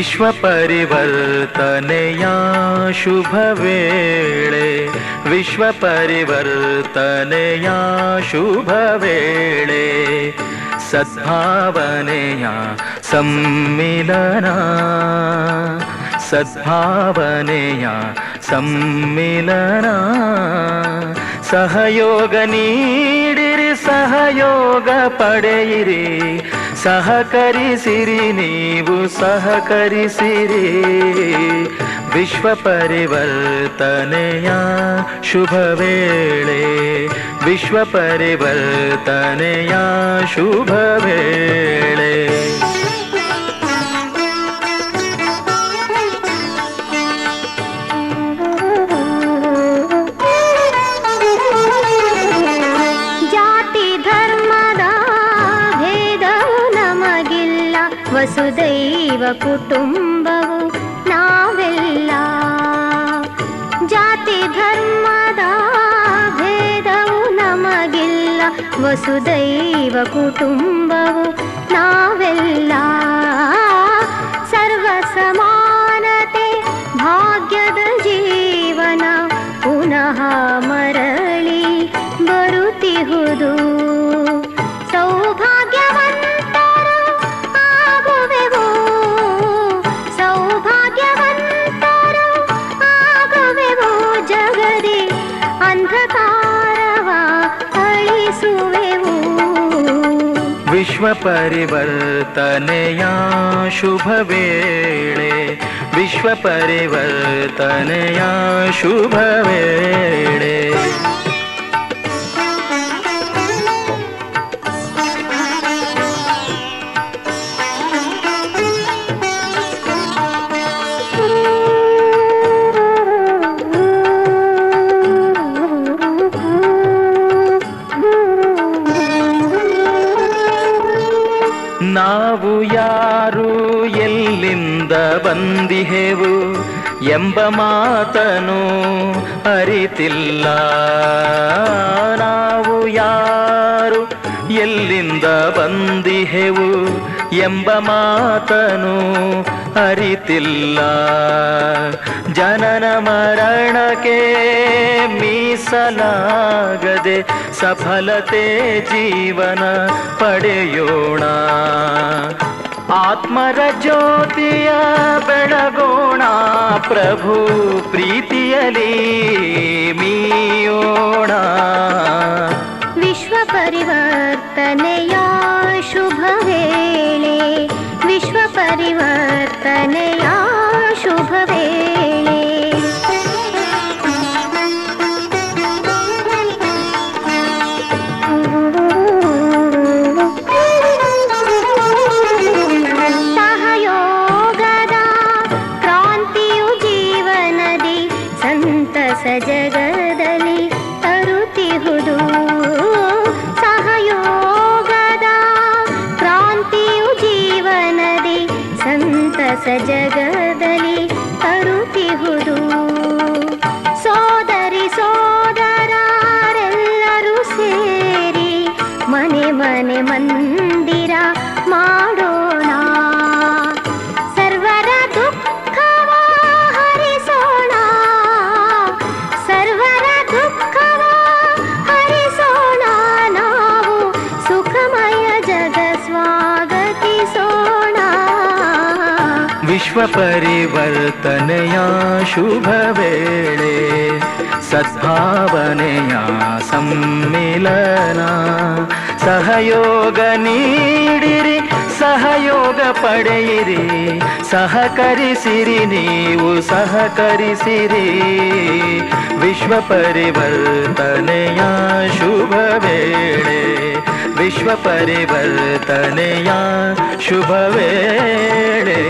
ವಿಶ್ವ ಪರಿವರ್ತನೆಯ ಶುಭ ವೇಳೆ ವಿಶ್ವ ಪರಿವರ್ತನೆಯ ಶುಭ ವೇಳೆ ಸದ್ಭಾವನೆಯ ಸಮ್ಮಿಲನ ಸದ್ಭಾವನೆಯ ಸಮ್ಮಿಲನ ಸಹಯೋಗ ಪಡೆಯಿರಿ. ಸಹಕರಿಸಿರಿ ನೀವು ಸಹಕರಿಸಿರಿ. ವಿಶ್ವ ಪರಿವರ್ತನೆಯ ಶುಭ ವೇಳೆ. ವಿಶ್ವ ಪರಿವರ್ತನೆಯ ಶುಭ ವೇಳೆ. ಕುಟುಂಬವು ನಾವೆಲ್ಲ ಜಾತಿ ಧರ್ಮದ ಭೇದವು ನಮಗಿಲ್ಲ ವಸುದೈವ ಕುಟುಂಬವು ನಾವೆಲ್ಲ ಸರ್ವ ಸಮಾನತೆ ವಿಶ್ವ ಪರಿವರ್ತನೆಯ ಶುಭ ವೇಳೆ ವಿಶ್ವ ಪರಿವರ್ತನೆಯ ಶುಭ ವೇಳೆ. ಎಲ್ಲಿಂದ ಬಂದಿಹೆವು ಎಂಬ ಮಾತನು ಅರಿತಿಲ್ಲ. ನಾವು ಯಾರು ಎಲ್ಲಿಂದ ಬಂದಿಹೆವು ಎಂಬ ಮಾತನು ಅರಿತಿಲ್ಲ. ಜನನ ಮರಣಕ್ಕೆ ಮೀಸಲಾಗದೆ ಸಫಲತೆ ಜೀವನ ಪಡೆಯೋಣ. ಆತ್ಮರ ಜ್ಯೋತಿಯ ಬೆಳಗೋಣ ಪ್ರಭು ಪ್ರೀತಿಯಲಿ ಮೀಯೋಣ ವಿಶ್ವ ಪರಿವರ್ತನೆಯ ಜಗದಲ್ಲಿ ತರುತ್ತಿಹುದು ಸಹಯೋಗದ ಕ್ರಾಂತಿಯು ಜೀವನದಿ ಸಂತಸ ಜಗದಲ್ಲಿ ತರುತ್ತಿಹುದು ವಿಶ್ವ ಪರಿವರ್ತನೆಯ ಶುಭ ವೇಳೆ ಸದ್ಭಾವನೆಯ ಸಮ್ಮಿಲನ ಸಹಯೋಗ ನೀಡಿರಿ, ಸಹಯೋಗ ಪಡೆಯಿರಿ. ಸಹಕರಿಸಿರಿ, ನೀವು ಸಹಕರಿಸಿರಿ. ವಿಶ್ವ ಪರಿವರ್ತನೆಯ ಶುಭ ವೇಳೆ ವಿಶ್ವ ಪರಿವರ್ತನೆಯ ಶುಭ ವೇಳೆ.